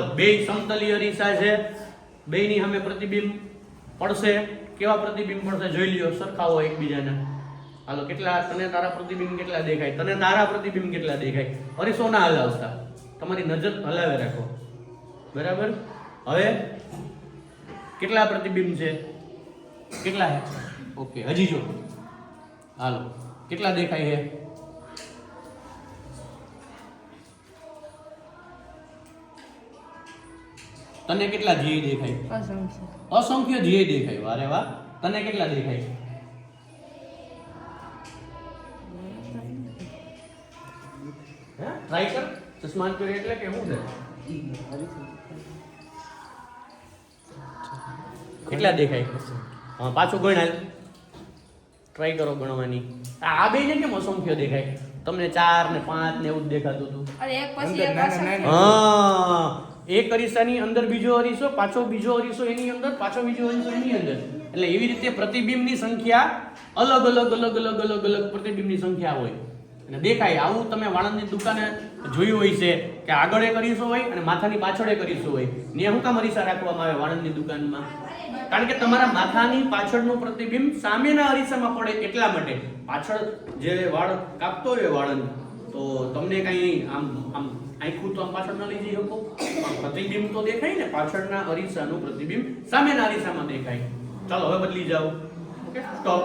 બે સમતલીય રીસા છે. બેયની સામે પ્રતિબિંબ પડશે. કેવા પ્રતિબિંબ પડશે જોઈ લ્યો, સરખાવો એકબીજાને. હાલો, કેટલા તને તારા પ્રતિબિંબ કેટલા દેખાય? તને તારા પ્રતિબિંબ કેટલા દેખાય? અરીસો ના હલાવતા. તમારી નજર હલાવે રાખો. બરાબર? હવે કેટલા પ્રતિબિંબ છે? કેટલા ઓકે, હજી જો. હાલો, કેટલા દેખાય છે તને કેટલા ધ્યેય દેખાય? અસંખ્ય. અસંખ્ય ધ્યેય દેખાય. વારે વાહ. તને કેટલા દેખાય? ટ્રાય કર. ચશ્મા પહેરે એટલે કે શું છે? કેટલા દેખાય? હા પાછું ગણાય. ટ્રાય કરો ગણવાની. આ બે ને કેમ અસંખ્ય દેખાય? તમને ચાર ને પાંચ ને એવું જ દેખાતું હતું. અરે એક પછી એક અંદર નાના અસંખ્ય. હા. એક અરીસાની અંદર બીજો અરીસો, પાછો બીજો અરીસો એની અંદર, પાછો બીજો અરીસો એની અંદર. એટલે એવી રીતે પ્રતિબિંબની સંખ્યા અલગ અલગ અલગ અલગ અલગ અલગ પ્રતિબિંબની સંખ્યા હોય. અને દેખાય, આવું તમે વાણંદની દુકાને જોયું હોય છે કે આગળ એક અરીસો હોય અને માથાની પાછળ એક અરીસો હોય. ને શું કામ અરીસા રાખવામાં આવે વાણંદની દુકાનમાં? કારણ કે તમારા માથાની પાછળનું પ્રતિબિંબ સામેના અરીસામાં પડે એટલા માટે. પાછળ જે વાળ કાપતો હોય વાળંદ, તો તમને કઈ આમ આમ આખું તો આમ પાછળ ન લઈ જઈ શકો. પણ પ્રતિબિંબ તો દેખાય ને, પાછળના અરીસાનું પ્રતિબિંબ સામેના અરીસામાં દેખાય. ચાલો, હવે બદલી જાઓ. Okay stop